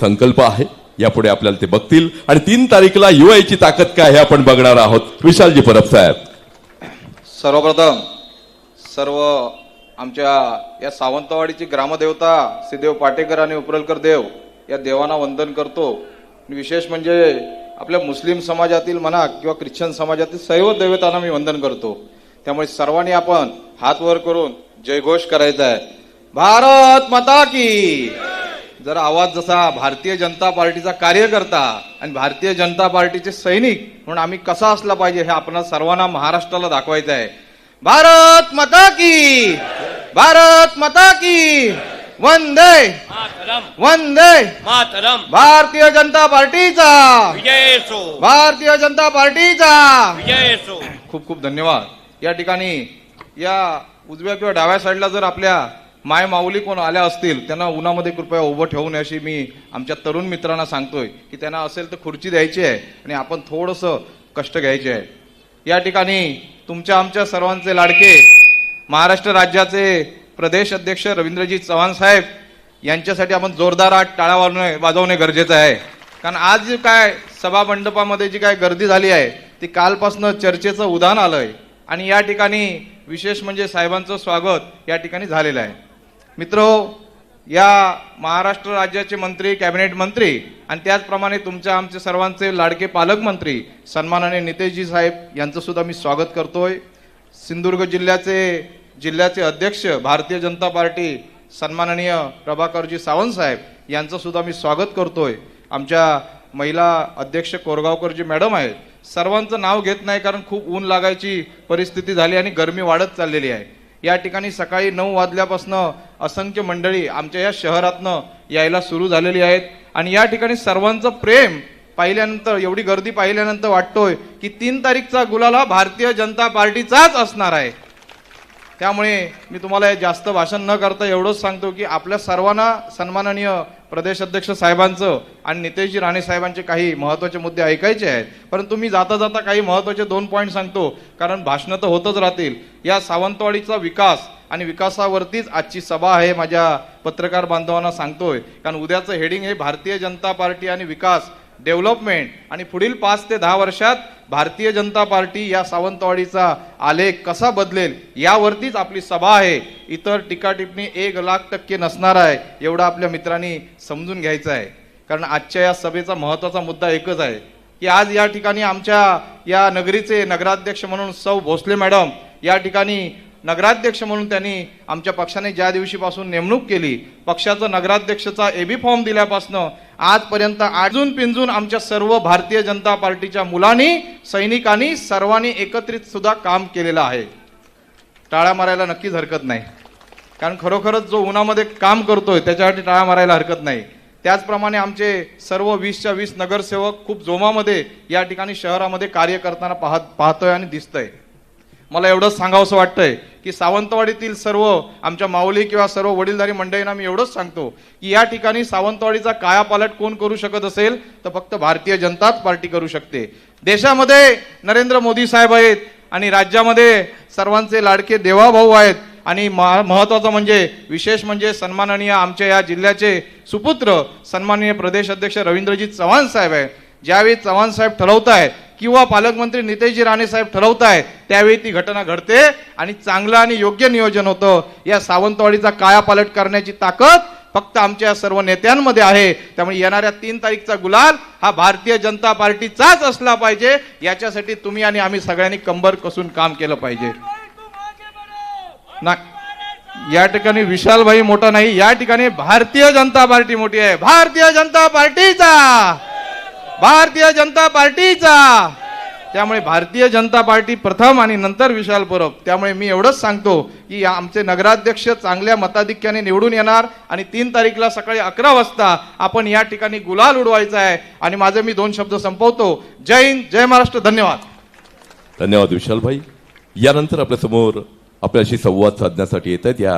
संकल्प आहे. यापुढे आपल्याला ते बघतील. आणि तीन तारीखला युआयची ताकद काय हे आपण बघणार आहोत. विशालजी परब साहेब. सर्वप्रथम सर्व आमच्या या सावंतवाडीची ग्रामदेवता श्रीदेव पाटेकर आणि उपरलकर देव या देवांना वंदन करतो. विशेष म्हणजे आपल्या मुस्लिम समाजातील म्हणा किंवा ख्रिश्चन समाजातील सर्व देवतांना मी वंदन करतो. त्यामुळे सर्वांनी आपण हात वर करून जयघोष करायचा आहे. भारत माता की! जर आवाज जसा भारतीय जनता पार्टीचा कार्यकर्ता आणि भारतीय जनता पार्टीचे सैनिक म्हणून आम्ही कसा असला पाहिजे हे आपण सर्वांना महाराष्ट्राला दाखवायचं आहे. भारत माता की भारत माता की वंदे मातरम. वंदे. मातरम. भारतीय जनता पार्टीचा. विजय भारतीय जनता पार्टीचा. विजय खूप खूप धन्यवाद. या ठिकाणी या उजव्या किंवा डाव्या साईडला जर आपल्या माय माऊली कोण आल्या असतील त्यांना उन्हामध्ये कृपया उभं ठेवू नये अशी मी आमच्या तरुण मित्रांना सांगतोय की त्यांना असेल तर खुर्ची द्यायची आहे आणि आपण थोडंसं कष्ट घ्यायचे आहे. या ठिकाणी तुमच्या आमच्या सर्वांचे लाडके महाराष्ट्र राज्याचे प्रदेश अध्यक्ष रवींद्रजी चव्हाण साहेब यांच्यासाठी आपण जोरदार आठ टाळा वाजवणे वाजवणे गरजेचं आहे. कारण आज जी काय सभा मंडपामध्ये जी काय गर्दी झाली आहे ती कालपासनं चर्चेचं उदाहरण आलंय. आणि या ठिकाणी विशेष म्हणजे साहेबांचं स्वागत या ठिकाणी झालेलं आहे. मित्र या महाराष्ट्र राज्याचे मंत्री कॅबिनेट मंत्री आणि त्याचप्रमाणे तुमच्या आमचे सर्वांचे लाडके पालकमंत्री सन्माननीय नितेशजी साहेब यांचं सुद्धा मी स्वागत करतोय. सिंधुदुर्ग जिल्ह्याचे जिल्ह्याचे अध्यक्ष भारतीय जनता पार्टी सन्माननीय प्रभाकरजी सावंत साहेब यांचं सुद्धा मी स्वागत करतोय. आमच्या महिला अध्यक्ष कोरगावकरजी मॅडम आहेत. सर्वांचं नाव घेत नाही कारण खूप ऊन लागायची परिस्थिती झाली आणि गरमी वाढत चाललेली आहे. या ठिकाणी सकाळी नऊ वाजल्यापासनं असंख्य मंडळी आमच्या या शहरातनं यायला सुरू झालेली आहेत. आणि या ठिकाणी सर्वांचं प्रेम पाहिल्यानंतर एवढी गर्दी पाहिल्यानंतर वाटतोय की तीन तारीखचा गुलाल हा भारतीय जनता पार्टीचाच असणार आहे. त्यामुळे मी तुम्हाला हे जास्त भाषण न करता एवढंच सांगतो की आपल्या सर्वांना सन्माननीय प्रदेश अध्यक्ष साहेबांचं आणि नितेशजी राणे साहेबांचे काही महत्त्वाचे मुद्दे ऐकायचे आहेत. परंतु मी जाता जाता काही महत्त्वाचे दोन पॉईंट सांगतो कारण भाषणं तर होतच राहतील. या सावंतवाडीचा विकास आणि विकासावरतीच आजची सभा आहे माझ्या पत्रकार बांधवांना सांगतोय. कारण उद्याचं हेडिंग हे भारतीय जनता पार्टी आणि विकास डेव्हलपमेंट आणि पुढील पाच ते दहा वर्षात भारतीय जनता पार्टी या सावंतवाडीचा आलेख कसा बदलेल यावरतीच आपली सभा आहे. इतर टीका टिप्पणी एक लाख टक्के नसणार आहे एवढा आपल्या मित्रांनी समजून घ्यायचं आहे. कारण आजच्या या सभेचा महत्त्वाचा मुद्दा एकच आहे की आज या ठिकाणी आमच्या या नगरीचे नगराध्यक्ष म्हणून सौ भोसले मॅडम या ठिकाणी नगराध्यक्ष म्हणून त्यांनी आमच्या पक्षाने ज्या दिवशीपासून नेमणूक केली पक्षाचा नगराध्यक्षचा एबी फॉर्म दिल्यापासनं आजपर्यंत आजून पिंजून आमच्या सर्व भारतीय जनता पार्टीच्या मुलांनी सैनिकांनी सर्वांनी एकत्रित सुद्धा काम केलेलं आहे. टाळ्या मारायला नक्कीच हरकत नाही. कारण खरोखरच जो उन्हामध्ये काम करतोय त्याच्यासाठी टाळ्या मारायला हरकत नाही. त्याचप्रमाणे आमचे सर्व वीसच्या वीस नगरसेवक खूप जोमामध्ये या ठिकाणी शहरामध्ये कार्य करताना पाहत पाहतोय आणि दिसतंय. मला एवढंच सांगावंसं वाटतंय की सावंतवाडीतील सर्व आमच्या माऊली किंवा सर्व वडीलधारी मंडळींना मी एवढंच सांगतो की या ठिकाणी सावंतवाडीचा कायापालट कोण करू शकत असेल तर फक्त भारतीय जनताच पार्टी करू शकते. देशामध्ये नरेंद्र मोदी साहेब आहेत आणि राज्यामध्ये सर्वांचे लाडके देवाभाऊ आहेत. आणि महा- महत्वाचं म्हणजे विशेष म्हणजे सन्माननीय आमच्या या जिल्ह्याचे सुपुत्र सन्माननीय प्रदेश अध्यक्ष रवींद्रजी चव्हाण साहेब आहे ज्यावेळी चव्हाण साहेब ठरवतायत किंवा पालकमंत्री नितेशजी राणे साहेब ठरवतायत त्यावेळी ती घटना घडते आणि चांगलं आणि योग्य नियोजन होतं. या सावंतवाडीचा कायापालट करण्याची ताकद फक्त आमच्या सर्व नेत्यांमध्ये आहे. त्यामुळे येणाऱ्या तीन तारीखचा गुलाल हा भारतीय जनता पार्टीचाच असला पाहिजे. याच्यासाठी तुम्ही आणि आम्ही सगळ्यांनी कंबर कसून काम केलं पाहिजे. ना या ठिकाणी विशालभाई मोठा नाही या ठिकाणी भारतीय जनता पार्टी मोठी आहे. भारतीय जनता पार्टीचा! भारतीय जनता पार्टीचा. त्यामुळे भारतीय जनता पार्टी प्रथम आणि नंतर विशाल परब त्यामुळे मी एवढंच सांगतो की आमचे नगराध्यक्ष चांगल्या मताधिक्याने निवडून येणार आणि तीन तारीखला सकाळी अकरा वाजता आपण या ठिकाणी गुलाल उडवायचा आहे. आणि माझे मी दोन शब्द संपवतो. जय हिंद जय महाराष्ट्र धन्यवाद. धन्यवाद विशाल भाई यानंतर आपल्यासमोर आपल्याशी संवाद साधण्यासाठी येत आहेत या